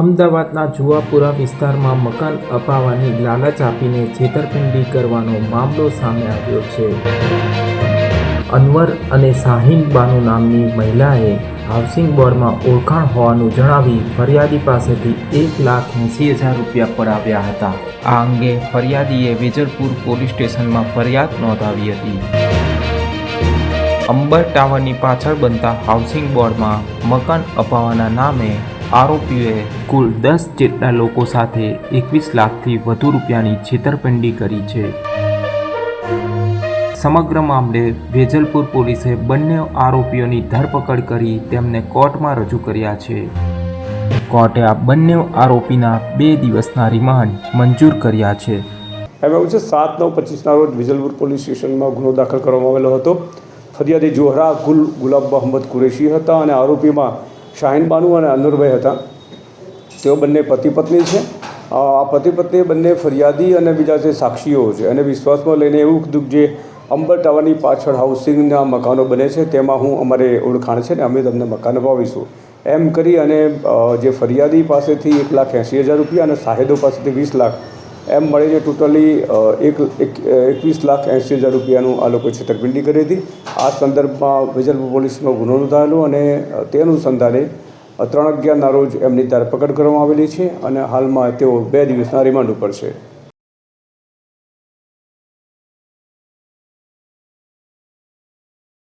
અમદાવાદના જુવાપુરા વિસ્તારમાં મકાન અપાવવાની લાલચ આપીને છેતરપિંડી કરવાનો મામલો સામે આવ્યો છે. અનવર અને શાહીન બાનુ નામની મહિલાએ હાઉસિંગ બોર્ડમાં ઓળખાણ હોવાનું જણાવી ફરિયાદી પાસેથી એક લાખ એંસી હજાર રૂપિયા પડાવ્યા હતા. આ અંગે ફરિયાદીએ વેજલપુર પોલીસ સ્ટેશનમાં ફરિયાદ નોંધાવી હતી. અંબર ટાવરની પાછળ બનતા હાઉસિંગ બોર્ડમાં મકાન અપાવવાના નામે આરોપીઓએ કુલ દસ જેટલા લોકો સાથે એકવીસ લાખથી વધુ રૂપિયાની છેતરપિંડી કરી છે. સમગ્ર મામલે વેજલપુર પોલીસે બંને આરોપીઓની ધરપકડ કરી તેમને કોર્ટમાં રજૂ કર્યા છે. કોર્ટે આ બંને આરોપીના બે દિવસના રિમાન્ડ મંજૂર કર્યા છે. એમ એવું છે, સાત, નવ, પચીસના રોજ વિજલપુર પોલીસ સ્ટેશનમાં ગુનો દાખલ કરવામાં આવેલો હતો. ફરિયાદી જોહરા ગુલ ગુલાબ મોહમ્મદ કુરેશી હતા અને આરોપીમાં શાહીન બાનુ અને અનુરભાઈ હતા. તેઓ બંને પતિ પત્ની છે. આ પતિ પત્ની બંને ફરિયાદી અને બીજા જે સાક્ષીઓ છે અને વિશ્વાસમાં લઈને એવું કીધું જે અંબર ટાવરની પાછળ હાઉસિંગના મકાનો બને છે, તેમાં હું અમારે ઓળખાણ છે ને અમે તમને મકાન અપાવીશું. એમ કરી અને જે ફરિયાદી પાસેથી એક લાખ એંસી હજાર રૂપિયા અને સાહેદો પાસેથી વીસ લાખ એમ મળીને ટોટલી એક એક, એકવીસ લાખ એંસી હજાર રૂપિયાનું આ લોકોએ છેતરપિંડી કરી હતી. આ સંદર્ભમાં વિજલપુર પોલીસમાં ગુનો નોંધાયેલો અને તે અનુસંધાને ત્રણ અગિયારના રોજ એમની ધરપકડ કરવામાં આવેલી છે અને હાલમાં તેઓ બે દિવસના રિમાન્ડ ઉપર છે.